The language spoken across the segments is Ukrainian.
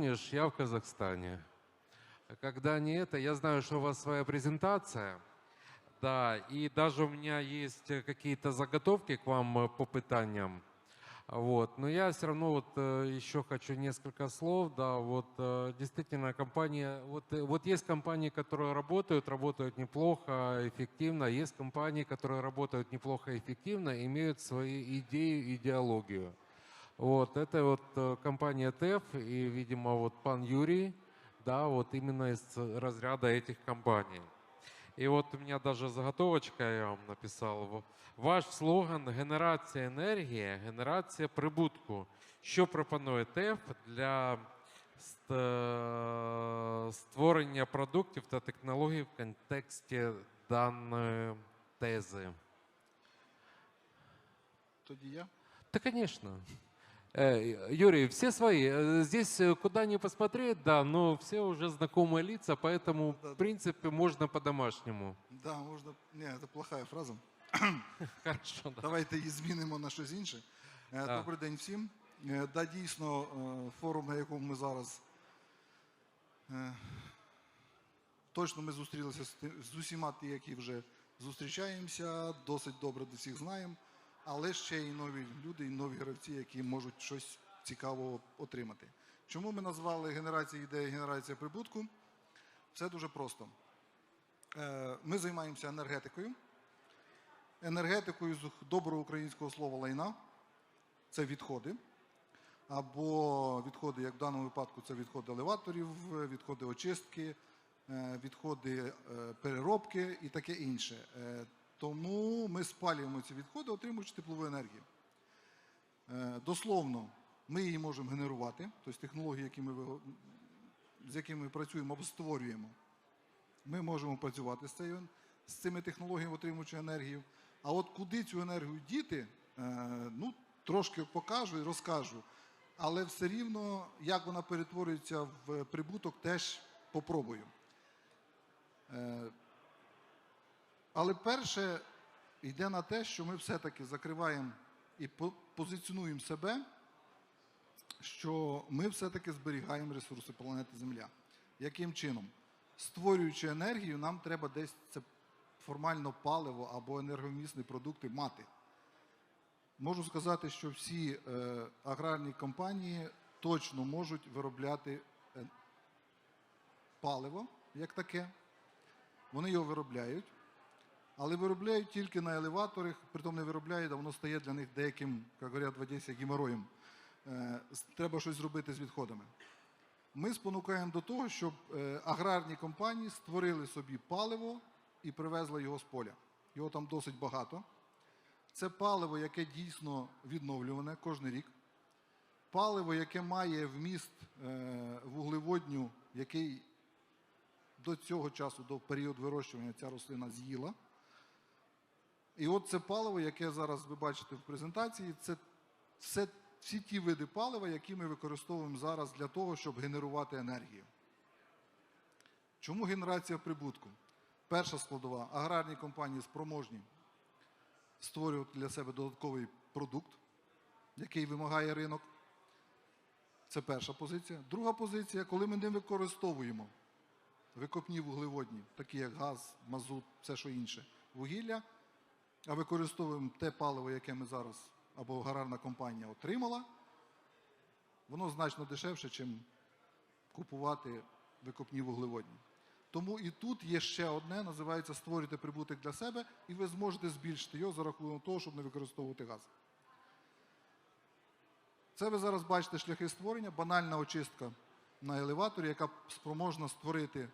помнишь, я в Казахстане. Когда не это, я знаю, что у вас своя презентация. Да, и даже у меня есть э, какие-то заготовки к вам э, по пытаниям. Вот. Но я все равно вот э, еще хочу несколько слов. Да, вот действительно компания, вот, вот есть компании, которые работают, работают неплохо, эффективно. Есть компании, которые работают неплохо, эффективно, имеют свои идеи, идеологию. Вот, это вот э, компания ТЭФ и, видимо, вот пан Юрий, да, вот именно из разряда этих компаний. І от у меня даже заготовочка я вам написав. В- Ваш слоган генерація енергії, генерація прибутку. Що пропонує ТЕФ для ст- е, створення продуктів та технологій в контексті даної тези? Тоді я. Да, конечно. Э, Юрий, все свои. Э, Здесь э, куда ни посмотреть, да, но все уже знакомые лица, поэтому, Да. в принципе, можно по-домашнему. Да, можна. Ні, це плохая фраза. Хорошо, да. Давайте її змінимо на щось інше. Е, Да. Добрий день всім. Е, Да, дійсно, е, форум, на якому ми зараз. е, Точно ми зустрілися з ти- з усіма ті, які вже зустрічаємося, досить добре до всіх знаємо, але ще й нові люди, і нові гравці, які можуть щось цікавого отримати. Чому ми назвали генерація ідеї генерація прибутку? Все дуже просто. Е, Ми займаємося енергетикою енергетикою з доброго українського слова лайна це відходи. Або відходи, як в даному випадку, це відходи елеваторів, відходи очистки, е, відходи е, переробки і таке інше. Е, Тому ми спалюємо ці відходи, отримуючи теплову енергію. Е, Дословно, ми її можемо генерувати, тобто технології, які ми, з якими ми працюємо або створюємо. Ми можемо працювати з, цією, з цими технологіями, отримуючи енергію. А от куди цю енергію діти, е, ну, трошки покажу і розкажу. Але все рівно, як вона перетворюється в прибуток, теж попробую. Але перше йде на те, що ми все-таки закриваємо і по- позиціонуємо себе, що ми все-таки зберігаємо ресурси планети Земля. Яким чином? Створюючи енергію, нам треба десь це формально паливо або енергомісні продукти мати. Можу сказати, що всі е, аграрні компанії точно можуть виробляти е, паливо як таке. Вони його виробляють, але виробляють тільки на елеваторах, притом не виробляють, а воно стає для них деяким, як говорять в Одесі, геморроєм. Е, треба щось зробити з відходами. Ми спонукаємо до того, щоб е, аграрні компанії створили собі паливо і привезли його з поля. Його там досить багато. Це паливо, яке дійсно відновлюване кожен рік. Паливо, яке має вміст е, вуглеводню, який до цього часу, до періоду вирощування, ця рослина з'їла. І от це паливо, яке зараз ви бачите в презентації, це все, всі ті види палива, які ми використовуємо зараз для того, щоб генерувати енергію. Чому генерація прибутку? Перша складова аграрні компанії спроможні створювати для себе додатковий продукт, який вимагає ринок. Це перша позиція. Друга позиція, коли ми не використовуємо викопні вуглеводні, такі як газ, мазут, все що інше, вугілля, а використовуємо те паливо, яке ми зараз або аграрна компанія отримала, воно значно дешевше, ніж купувати викопні вуглеводні. Тому і тут є ще одне, називається створюйте прибуток для себе, і ви зможете збільшити його за рахунок того, щоб не використовувати газ. Це ви зараз бачите шляхи створення, банальна очистка на елеваторі, яка спроможна створити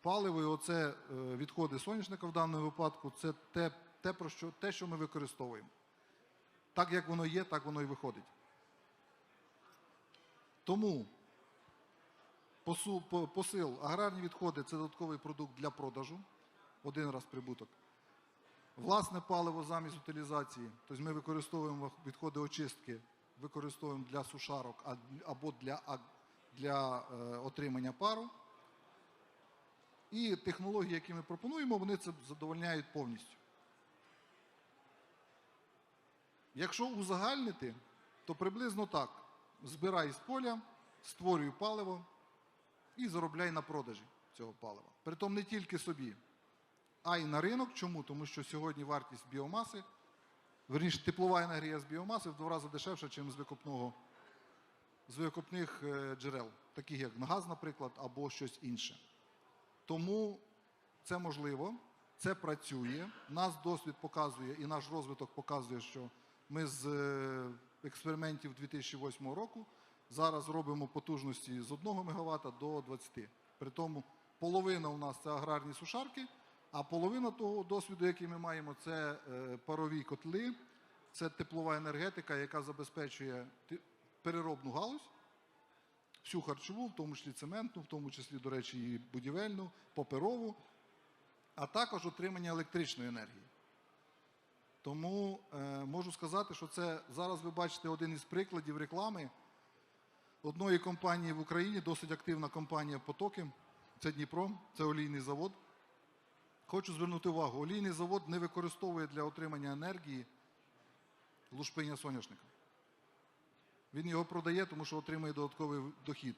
паливо. І оце е, відходи соняшника в даному випадку, це те, те, про що, те, що ми використовуємо. Так як воно є, так воно і виходить. Тому посил, аграрні відходи це додатковий продукт для продажу, один раз прибуток. Власне паливо замість утилізації, тобто ми використовуємо відходи очистки, використовуємо для сушарок або для, для е, отримання пару. І технології, які ми пропонуємо, вони це задовольняють повністю. Якщо узагальнити, то приблизно так: збирай з поля, створюй паливо і заробляй на продажі цього палива. Притом не тільки собі, а й на ринок. Чому? Тому що сьогодні вартість біомаси, верніше, теплова енергія з біомаси в два рази дешевша, ніж з викопного з викопних е, джерел, таких як газ, наприклад, або щось інше. Тому це можливо, це працює. Нас досвід показує і наш розвиток показує, що ми з е, експериментів 2008 року зараз робимо потужності з 1 МВт до 20. При тому половина у нас це аграрні сушарки, а половина того досвіду, який ми маємо, це е, парові котли, це теплова енергетика, яка забезпечує переробну галузь, всю харчову, в тому числі цементну, в тому числі, до речі, і будівельну, паперову, а також отримання електричної енергії. Тому е, можу сказати, що це зараз ви бачите один із прикладів реклами одної компанії в Україні, досить активна компанія Потоки. Це Дніпро, це олійний завод. Хочу звернути увагу: олійний завод не використовує для отримання енергії лушпиня соняшника. Він його продає, тому що отримує додатковий дохід.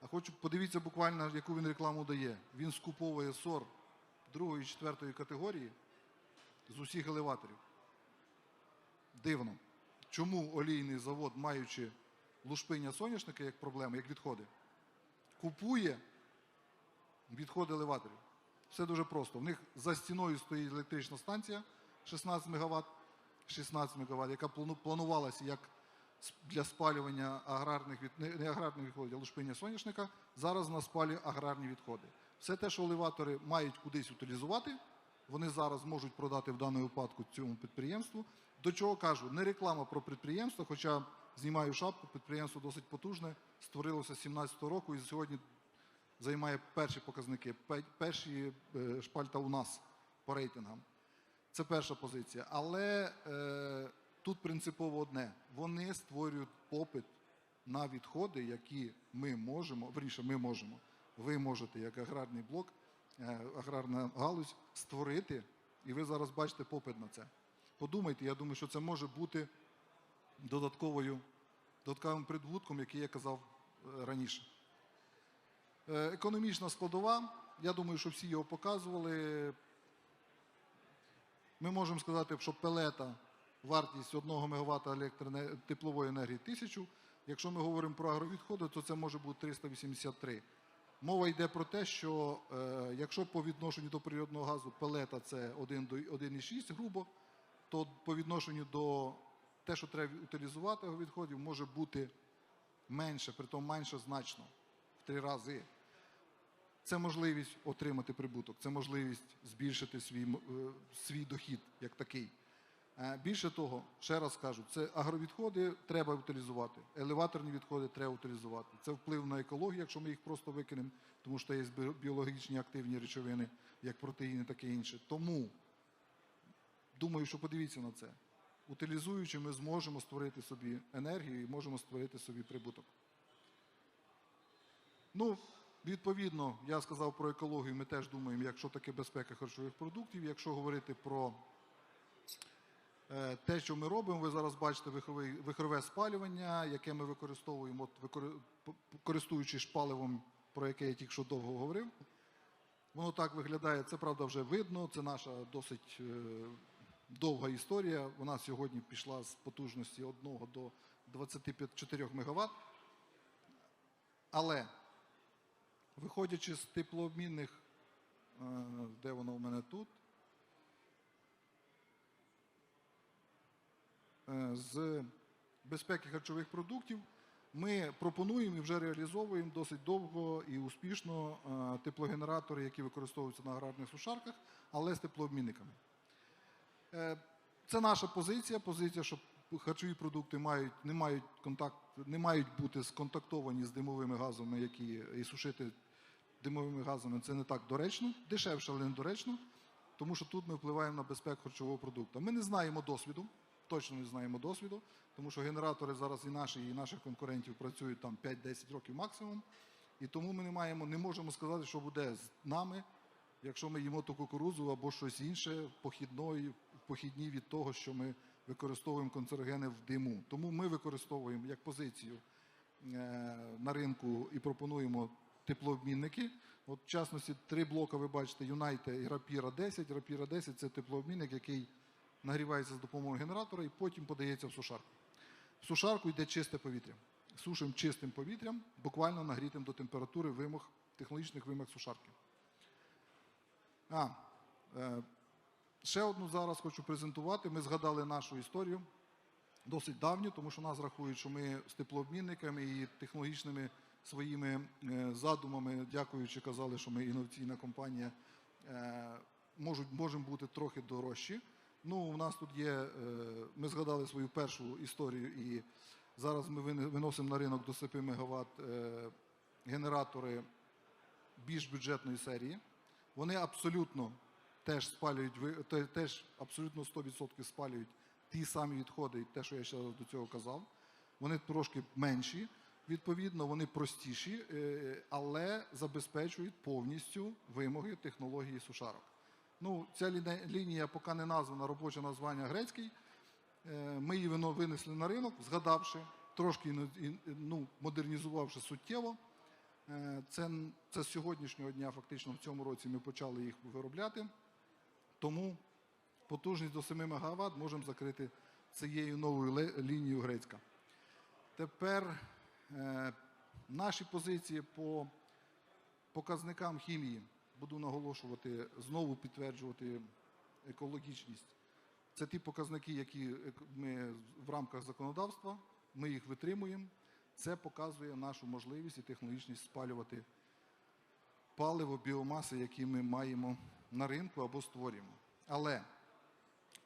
А хочу подивіться буквально, яку він рекламу дає. Він скуповує сор другої, четвертої категорії з усіх елеваторів. Дивно. Чому олійний завод, маючи лушпиня соняшника як проблему, як відходи, купує відходи елеваторів? Все дуже просто. В них за стіною стоїть електрична станція 16 МВт, 16 МВт, яка планувалася як для спалювання аграрних від не аграрних відходів, а лушпиня соняшника. Зараз вона спалює аграрні відходи. Все те, що елеватори мають кудись утилізувати, вони зараз можуть продати в даному випадку цьому підприємству. До чого кажу, не реклама про підприємство, хоча знімаю шапку, підприємство досить потужне, створилося з 17-го року і сьогодні займає перші показники, перші е, шпальта у нас по рейтингам. Це перша позиція. Але е, тут принципово одне: вони створюють попит на відходи, які ми можемо, верніше, ми можемо, ви можете, як аграрний блок, е, аграрна галузь, створити, і ви зараз бачите попит на це. Подумайте, я думаю, що це може бути додатковою, додатковим прибутком, який я казав е, раніше. Е, Економічна складова, я думаю, що всі його показували. Ми можемо сказати, що пелета вартість 1 МВт електроене- теплової енергії 1000. Якщо ми говоримо про агровідходи, то це може бути 383. Мова йде про те, що е, якщо по відношенню до природного газу пелета це 1,6 грубо, то по відношенню до те, що треба утилізувати агровідходів, може бути менше, притом менше значно в три рази. Це можливість отримати прибуток, це можливість збільшити свій, е, свій дохід як такий. Е, Більше того, ще раз кажу, це агровідходи треба утилізувати, елеваторні відходи треба утилізувати. Це вплив на екологію, якщо ми їх просто викинемо, тому що є біологічні активні речовини, як протеїни, таке інше. Тому думаю, що подивіться на це. Утилізуючи, ми зможемо створити собі енергію і можемо створити собі прибуток. Ну, відповідно, я сказав про екологію, ми теж думаємо, якщо таке безпека харчових продуктів. Якщо говорити про е, те, що ми робимо, ви зараз бачите вихрове спалювання, яке ми використовуємо, користуючись паливом, про яке я тільки що довго говорив. Воно так виглядає, це правда вже видно, це наша досить е, довга історія. Вона сьогодні пішла з потужності 1 до 24 МВт. Але Виходячи з теплообмінних, е, де воно в мене тут, е, з безпеки харчових продуктів, ми пропонуємо і вже реалізовуємо досить довго і успішно е, теплогенератори, які використовуються на аграрних сушарках, але з теплообмінниками. Е, Це наша позиція. Позиція, що харчові продукти мають, не, мають контакт, не мають бути сконтактовані з димовими газами, які і сушити димовими газами це не так доречно, дешевше, але не доречно, тому що тут ми впливаємо на безпеку харчового продукту. Ми не знаємо досвіду, точно не знаємо досвіду, тому що генератори зараз і наші, і наших конкурентів працюють там 5-10 років максимум. І тому ми не маємо, не можемо сказати, що буде з нами, якщо ми їмо ту кукурузу або щось інше похідної, похідні від того, що ми використовуємо канцерогени в диму. Тому ми використовуємо як позицію на ринку і пропонуємо теплообмінники. От, в частності, три блока ви бачите: Юнайте і Рапіра 10. Рапіра 10 це теплообмінник, який нагрівається з допомогою генератора і потім подається в сушарку. В сушарку йде чисте повітря. Сушимо чистим повітрям, буквально нагрітим до температури вимог, технологічних вимог сушарки. А, е, ще одну зараз хочу презентувати. Ми згадали нашу історію досить давню, тому що нас рахують, що ми з теплообмінниками і технологічними своїми е, задумами, дякуючи, казали, що ми інноваційна компанія, е, можуть, можемо бути трохи дорожчі. Ну, у нас тут є, е, ми згадали свою першу історію, і зараз ми виносимо на ринок до 7 МВт генератори більш бюджетної серії. Вони абсолютно теж спалюють, теж абсолютно 100% спалюють ті самі відходи, те, що я ще до цього казав. Вони трошки менші, відповідно, вони простіші, е, але забезпечують повністю вимоги технології сушарок. Ну, ця лінія поки не названа робоче названня грецький. Е, Ми її винесли на ринок, згадавши, трошки ну, модернізувавши суттєво. Е, Це, це з сьогоднішнього дня, фактично в цьому році ми почали їх виробляти. Тому потужність до 7 МВт можемо закрити цією новою лінією грецька. Тепер е, наші позиції по показникам хімії буду наголошувати, знову підтверджувати екологічність. Це ті показники, які ми в рамках законодавства, ми їх витримуємо. Це показує нашу можливість і технологічність спалювати паливо, біомаси, які ми маємо на ринку або створюємо. Але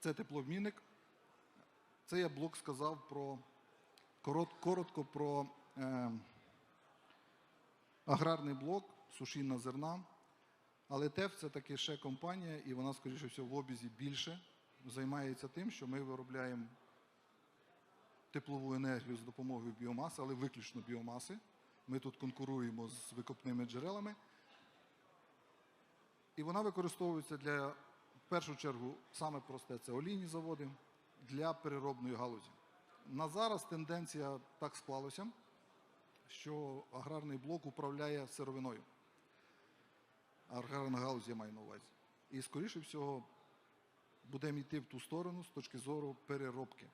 це теплообмінник. Це я блок сказав про коротко про е, аграрний блок, сушінна зерна. Але ТЕФ це таки ще компанія, і вона, скоріше всього, в обізі більше займається тим, що ми виробляємо теплову енергію з допомогою біомаси, але виключно біомаси. Ми тут конкуруємо з викопними джерелами. І вона використовується для, в першу чергу, саме просте це олійні заводи для переробної галузі. На зараз тенденція так склалося, що аграрний блок управляє сировиною. Аграрна галузь я на увазі. І, скоріше всього, будемо йти в ту сторону з точки зору переробки.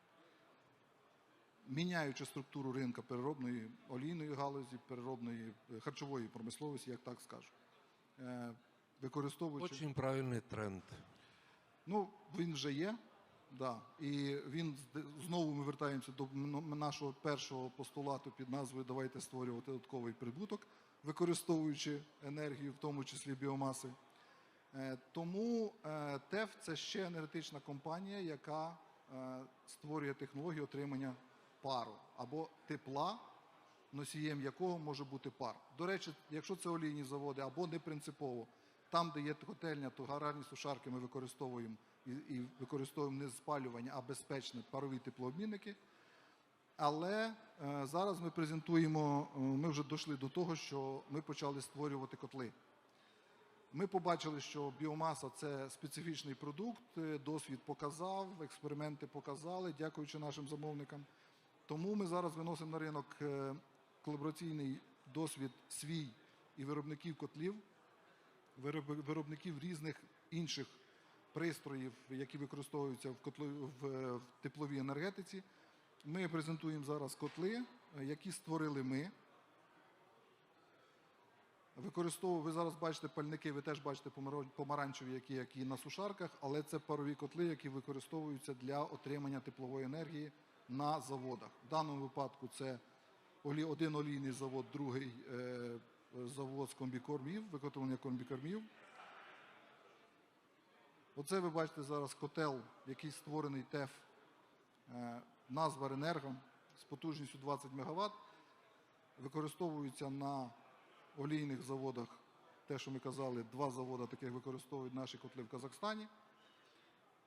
Міняючи структуру ринка переробної олійної галузі, переробної е, харчової промисловості, як так скажу. Використовуючи. Очень правильный тренд. Ну, він вже є. Да. І він знову ми вертаємося до нашого першого постулату під назвою Давайте створювати додатковий прибуток, використовуючи енергію, в тому числі біомаси. Е, Тому е, ТЕФ це ще енергетична компанія, яка е, створює технологію отримання пару або тепла, носієм якого може бути пар. До речі, якщо це олійні заводи або не принципово, там, де є котельня, то гаражні сушарки ми використовуємо і, і використовуємо не спалювання, а безпечні парові теплообмінники. Але е, зараз ми презентуємо, е, ми вже дійшли до того, що ми почали створювати котли. Ми побачили, що біомаса це специфічний продукт, е, досвід показав, експерименти показали, дякуючи нашим замовникам. Тому ми зараз виносимо на ринок е, колабораційний досвід свій і виробників котлів, виробників різних інших пристроїв, які використовуються в, котло- е, в тепловій енергетиці. Ми презентуємо зараз котли, е, які створили ми. Використовую, ви зараз бачите пальники, ви теж бачите помаранчеві, які, які на сушарках, але це парові котли, які використовуються для отримання теплової енергії на заводах. В даному випадку це один олійний завод, другий е, завод з комбікормів, виготовлення комбікормів. Оце ви бачите зараз котел, який створений ТЕФ, е, назва Ренерго з потужністю 20 МВт. Використовується на олійних заводах. Те, що ми казали, два заводи таких використовують наші котли в Казахстані.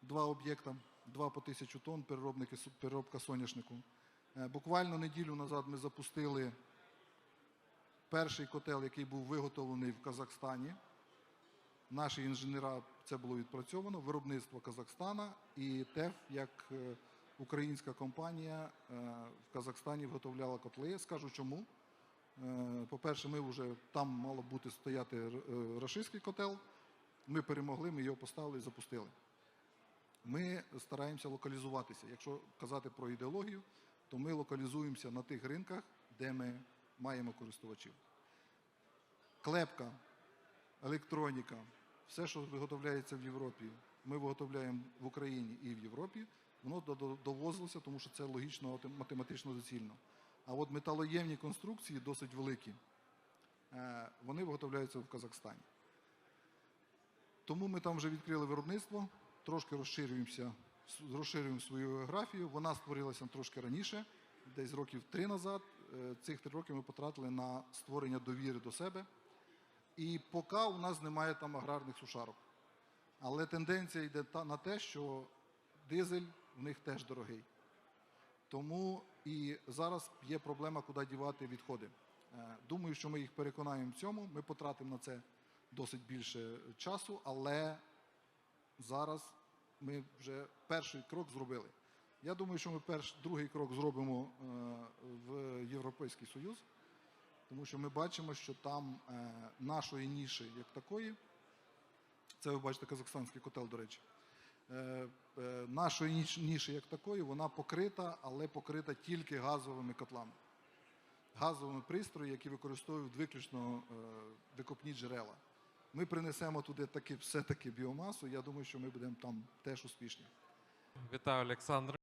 Два об'єкта, два по тисячу тонн, переробники, переробка соняшнику. Е, Буквально неділю назад ми запустили перший котел, який був виготовлений в Казахстані. Наші інженера це було відпрацьовано, виробництво Казахстана і ТЕФ як е, українська компанія е, в Казахстані виготовляла котли. Скажу чому. Е, По-перше, ми вже там мало бути стояти рашистський котел. Ми перемогли, ми його поставили і запустили. Ми стараємося локалізуватися. Якщо казати про ідеологію, то ми локалізуємося на тих ринках, де ми маємо користувачів. Клепка, електроніка, все, що виготовляється в Європі, ми виготовляємо в Україні і в Європі, воно до- до- довозилося, тому що це логічно, математично доцільно. А от металоємні конструкції досить великі. Е, Вони виготовляються в Казахстані. Тому ми там вже відкрили виробництво, трошки розширюємося, розширюємо свою географію. Вона створилася трошки раніше, десь років три назад. Е, Цих три роки ми потратили на створення довіри до себе. І поки у нас немає там аграрних сушарок. Але тенденція йде на те, що дизель в них теж дорогий. Тому і зараз є проблема, куди дівати відходи. Е, Думаю, що ми їх переконаємо в цьому. Ми потратимо на це досить більше часу, але зараз ми вже перший крок зробили. Я думаю, що ми перш, другий крок зробимо е, в Європейський Союз, тому що ми бачимо, що там е, нашої ніші як такої, це ви бачите казахстанський котел, до речі. Е, нашої ніші як такої, вона покрита, але покрита тільки газовими котлами. Газовими пристрої, які використовують виключно викопні джерела. Ми принесемо туди таки, все-таки біомасу. Я думаю, що ми будемо там теж успішні. Вітаю, Олександр.